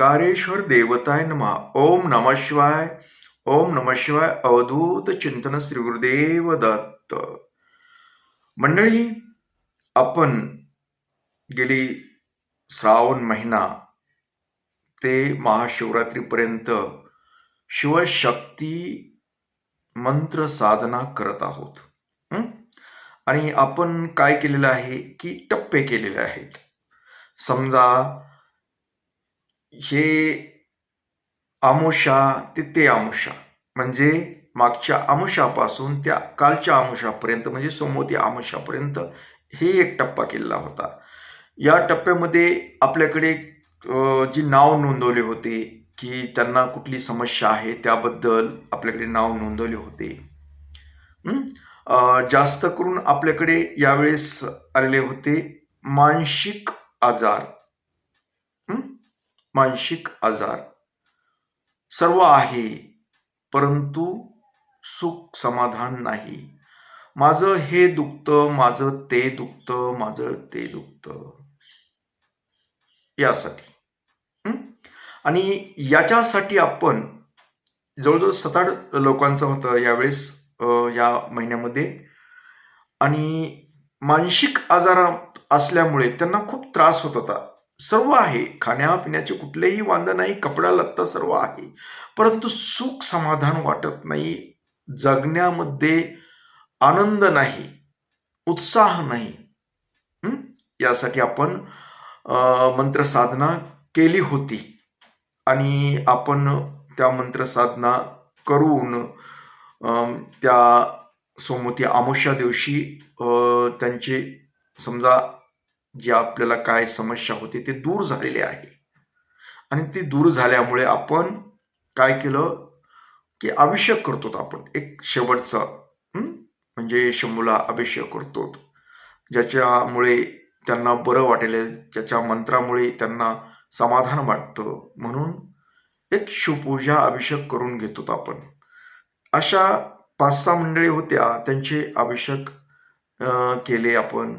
ओंकारेश्वर देवताय नमा। ओम नम शिवाय ओम नम शिवाय अवधूत चिंतन श्री गुरुदेव दत्त। मंडळी आपण गेली श्रावण महिना ते महाशिवरात्रीपर्यंत शिवशक्ती मंत्र साधना करत आहोत आणि आपण काय केलेलं आहे की टप्पे केलेले आहेत? समजा हे आमुषा ते ते आमुषा. म्हणजे मागच्या आमुषापासून त्या कालच्या आमुषापर्यंत म्हणजे सोमवती आमुषापर्यंत हे एक टप्पा केलेला होता. या टप्प्यामध्ये आपल्याकडे जी नाव नोंदवले होते की त्यांना कुठली समस्या आहे त्याबद्दल आपल्याकडे नाव नोंदवले होते. जास्त करून आपल्याकडे यावेळेस आलेले होते मानसिक आजार. मानसिक आजार. सर्व आहे परंतु सुख समाधान नाही. माझं हे दुखतं माझं ते दुखतं माझं ते दुखतं. यासाठी. आणि याच्यासाठी आपण जवळजवळ सात आठ लोकांचं होतं यावेळेस या महिन्यामध्ये. आणि मानसिक आजार असल्यामुळे त्यांना खूप त्रास होत होता. सर्व आहे. खाण्यापिण्याचे कुठलेही वांदं नाही कपडा लत्ता सर्व आहे. परंतु सुख समाधान वाटत नाही जगण्यामध्ये आनंद नाही उत्साह नाही. यासाठी आपण मंत्रसाधना केली होती. आणि आपण त्या मंत्रसाधना करून त्या सोमवती अमावस्या दिवशी त्यांचे समजा जे आपल्याला काय समस्या होती ते दूर झालेले आहे. आणि ते दूर झाल्यामुळे आपण काय केलं? की अभिषेक करतो आपण. एक शेवटचा म्हणजे शंभूला अभिषेक करतो ज्याच्यामुळे त्यांना बरं वाटेल ज्याच्या मंत्रामुळे त्यांना समाधान वाटतं. म्हणून एक शिवपूजा अभिषेक करून घेतो आपण. अशा पाच सहा मंडळी होत्या त्यांचे अभिषेक केले आपण.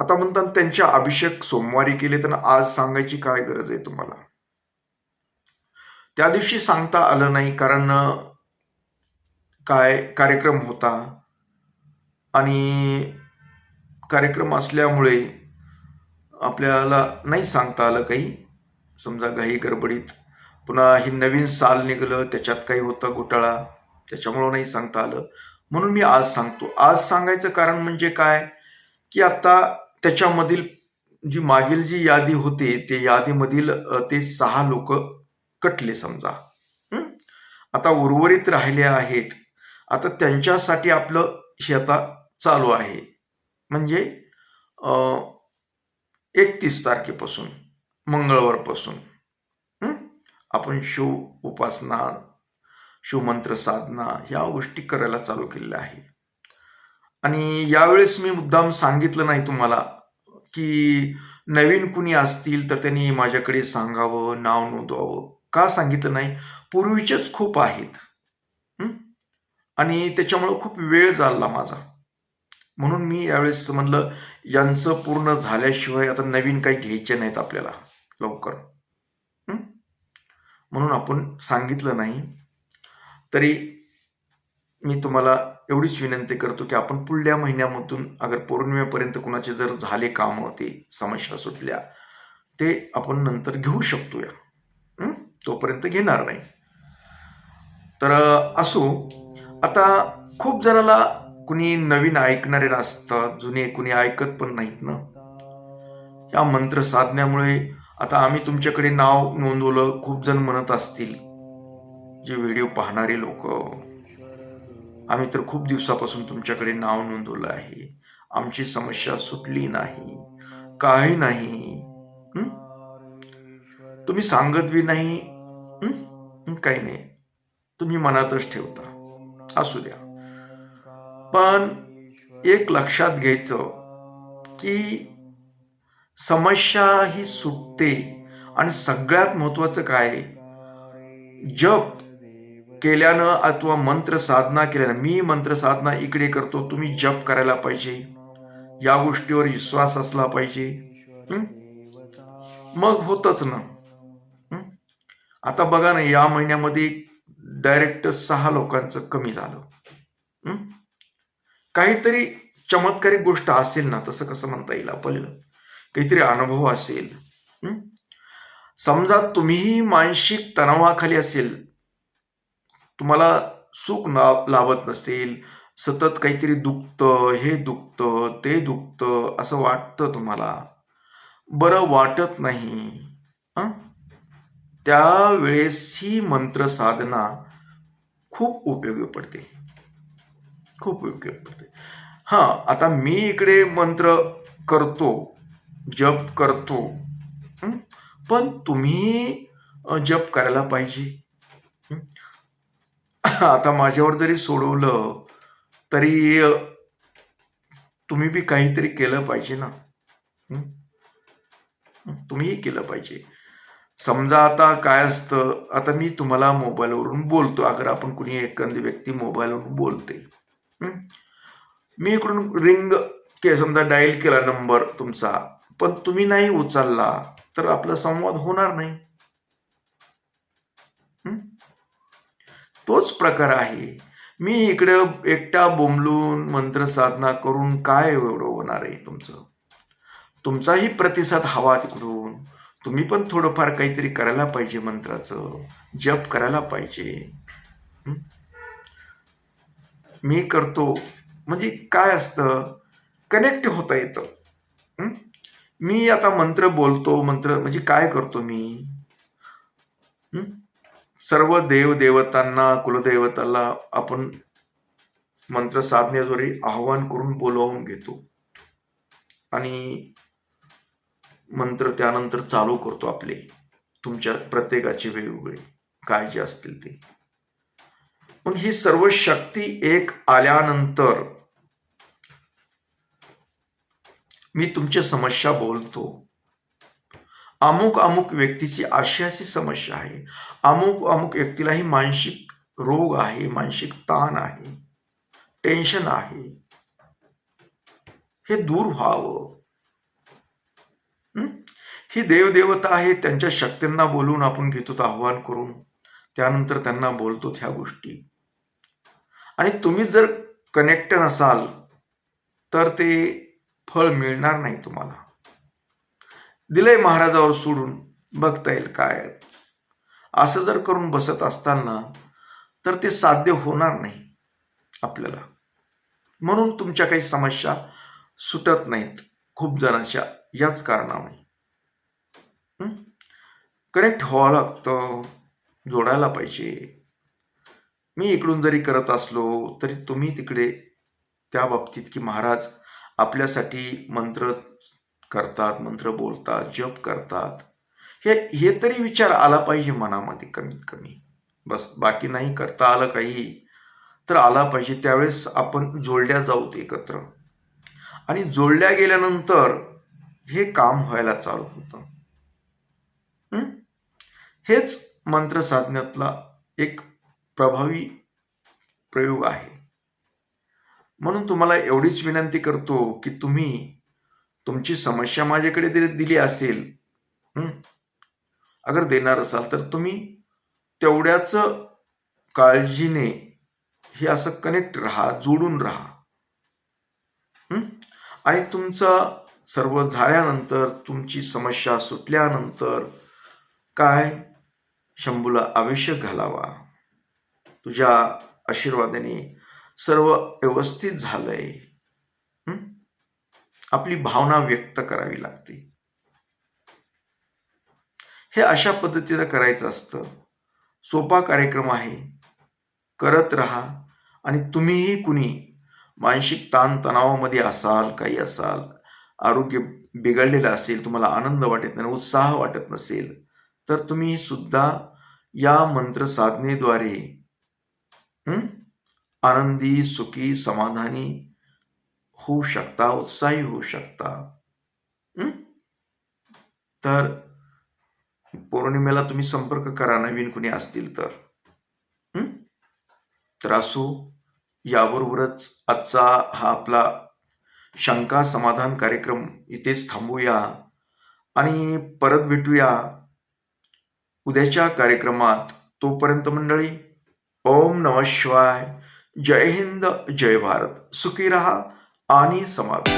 आता म्हणतात त्यांच्या अभिषेक सोमवारी केले तर आज सांगायची काय गरज आहे तुम्हाला? त्या दिवशी सांगता आलं नाही कारण काय कार्यक्रम होता. आणि कार्यक्रम असल्यामुळे आपल्याला नाही सांगता आलं काही. समजा घाई गडबडीत. पुन्हा हे नवीन साल निघालं त्याच्यात काही होतं घोटाळा. त्याच्यामुळं नाही सांगता आलं. म्हणून मी आज सांगतो. आज सांगायचं कारण म्हणजे काय? की आता त्याच्यामधील जी मागील जी यादी होते ते यादीमधील ते सहा लोक कटले समजा. आता उर्वरित राहिले आहेत. आता त्यांच्यासाठी आपलं हे आता चालू आहे. म्हणजे एकतीस तारखेपासून मंगळवारपासून. आपण शिव उपासना शिवमंत्र साधना ह्या गोष्टी करायला चालू केलेल्या आहे आणि यावेळेस मी मुद्दाम सांगितलं नाही तुम्हाला की नवीन कुणी असतील तर त्यांनी माझ्याकडे सांगावं नाव नोंदवावं. का सांगितलं नाही? पूर्वीचेच खूप आहेत. आणि त्याच्यामुळं खूप वेळ झाला माझा. म्हणून मी यावेळेस म्हणलं यांचं पूर्ण झाल्याशिवाय आता नवीन काही घ्यायचे नाहीत आपल्याला लवकर. म्हणून आपण सांगितलं नाही. तरी मी तुम्हाला एवढीच विनंती करतो की आपण पुढल्या महिन्यामधून अगर पौर्णिमेपर्यंत कुणाचे जर झाले काम होते समस्या सुटल्या ते आपण नंतर घेऊ शकतो या तोपर्यंत घेणार नाही. तर असो आता खूप जणाला कुणी नवीन ऐकणारे असतात जुने कुणी ऐकत पण नाहीत ना. या मंत्र साधण्यामुळे आता आम्ही तुमच्याकडे नाव नोंदवलं खूप जण म्हणत असतील जे व्हिडिओ पाहणारे लोक आम्ही तर खूप दिवसापासून तुमच्याकडे नाव नोंदवलं आहे. आमची समस्या सुटली नाही. काही नाही. तुम्ही सांगत बी नाही. काही नाही. तुम्ही मनातच ठेवता. असू द्या. पण एक लक्षात घ्यायचं की समस्या ही सुटते. आणि सगळ्यात महत्वाचं काय? जप. केल्यानं अथवा मंत्र साधना केल्यानं मी मंत्र साधना इकडे करतो तुम्ही जप करायला पाहिजे. या गोष्टीवर विश्वास असला पाहिजे. मग होतच ना. आता बघा ना या महिन्यामध्ये डायरेक्ट सहा लोकांचं कमी झालं. काहीतरी चमत्कारिक गोष्ट असेल ना तसं कसं म्हणता येईल आपल्याला? काहीतरी अनुभव असेल. समजा तुम्हीही मानसिक तणावाखाली असेल तुम्हाला सुख ना- लाभत नसेल सतत काहीतरी दुखतं हे दुखतं ते दुखतं असं वाटतं तुम्हाला. बरं वाटत नाही. त्यावेळेस ही मंत्र साधना खूप उपयोगी पडते. खूप उपयोगी पडते. हा आता मी इकडे मंत्र करतो जप करतो. पण तुम्ही जप करायला पाहिजे. आता माझ्यावर जरी सोडवलं तरी तुम्ही बी काहीतरी केलं पाहिजे ना. तुम्हीही केलं पाहिजे. समजा आता काय असतं आता मी तुम्हाला मोबाईलवरून बोलतो. अगर आपण कुणी एखादी व्यक्ती मोबाईलवरून बोलते. मी इकडून रिंग के समजा डायल केला नंबर तुमचा. पण तुम्ही नाही उचलला तर आपला संवाद होणार नाही. तोच प्रकार आहे. मी इकडं एकटा बोंबलून मंत्र साधना करून काय एवढं होणार आहे तुमचं? तुमचाही प्रतिसाद हवा तिकडून. तुम्ही पण थोडंफार काहीतरी करायला पाहिजे मंत्राचं. जप करायला पाहिजे. मी करतो. म्हणजे काय असतं? कनेक्ट होता येतं. मी आता मंत्र बोलतो. मंत्र म्हणजे काय करतो मी? सर्व देव देवतांना कुलदेवताला आपण मंत्र साधण्याद्वारे आव्हान करून बोलवून घेतो. आणि मंत्र त्यानंतर चालू करतो आपले. तुमच्या प्रत्येकाचे वेगवेगळे काय जे असतील ते. मग ही सर्व शक्ती एक आल्यानंतर मी तुमच्या समस्या बोलतो. अमुक अमुक व्यक्तीची अशी अशी समस्या आहे. अमुक अमुक व्यक्तीलाही मानसिक रोग आहे मानसिक ताण आहे टेन्शन आहे. हे दूर व्हावं. ही? देवदेवता आहे त्यांच्या शक्तींना बोलून आपण घेतो आव्हान करून. त्यानंतर त्यांना बोलतो ह्या गोष्टी. आणि तुम्ही जर कनेक्ट नसाल तर ते फळ मिळणार नाही तुम्हाला. दिलंय महाराजावर सोडून. बघता येईल काय. असं जर करून बसत असताना तर ते साध्य होणार नाही आपल्याला. म्हणून तुमच्या काही समस्या सुटत नाहीत. खूप जणांच्या याच कारणामुळे. कनेक्ट व्हावं लागतं. जोडायला पाहिजे. मी इकडून जरी करत असलो तरी तुम्ही तिकडे त्या बाबतीत की महाराज आपल्यासाठी मंत्र करतात मंत्र बोलतात जप करतात. हे हे तरी विचार आला पाहिजे मनामध्ये कमीत कमी. बस बाकी नाही करता आलं काही तर आला पाहिजे. त्यावेळेस आपण जोडल्या जाऊ एकत्र. आणि जोडल्या गेल्यानंतर हे काम व्हायला चालू होतं. हेच मंत्र साधण्यातला एक प्रभावी प्रयोग आहे. म्हणून तुम्हाला एवढीच विनंती करतो की तुम्ही तुमची समस्या माझ्याकडे जरी दिली असेल अगर देणार असाल तर तुम्ही तेवढ्याच काळजीने हे असं कनेक्ट राहा जोडून राहा. आणि तुमचा सर्व झाल्यानंतर तुमची समस्या सुटल्यानंतर काय? शंभूला आवश्यक घालावा. तुझ्या आशीर्वादाने सर्व व्यवस्थित झालंय. आपली भावना व्यक्त करावी लागते. हे अशा पद्धतीनं करायचं असतं. सोपा कार्यक्रम आहे. करत राहा. आणि तुम्हीही कुणी मानसिक ताणतणावामध्ये असाल काही असाल आरोग्य बिघडलेलं असेल तुम्हाला आनंद वाटत नाही उत्साह वाटत नसेल तर तुम्ही सुद्धा या मंत्र साधनेद्वारे आनंदी सुखी समाधानी होऊ शकता उत्साही होऊ शकता. तर पौर्णिमेला तुम्ही संपर्क करा नवीन कुणी असतील तर. तर असो याबरोबरच आजचा हा आपला शंका समाधान कार्यक्रम इथेच थांबूया. आणि परत भेटूया उद्याच्या कार्यक्रमात. तोपर्यंत मंडळी ओम नम शिवाय. जय हिंद जय भारत. सुखी रहा. आणि समाज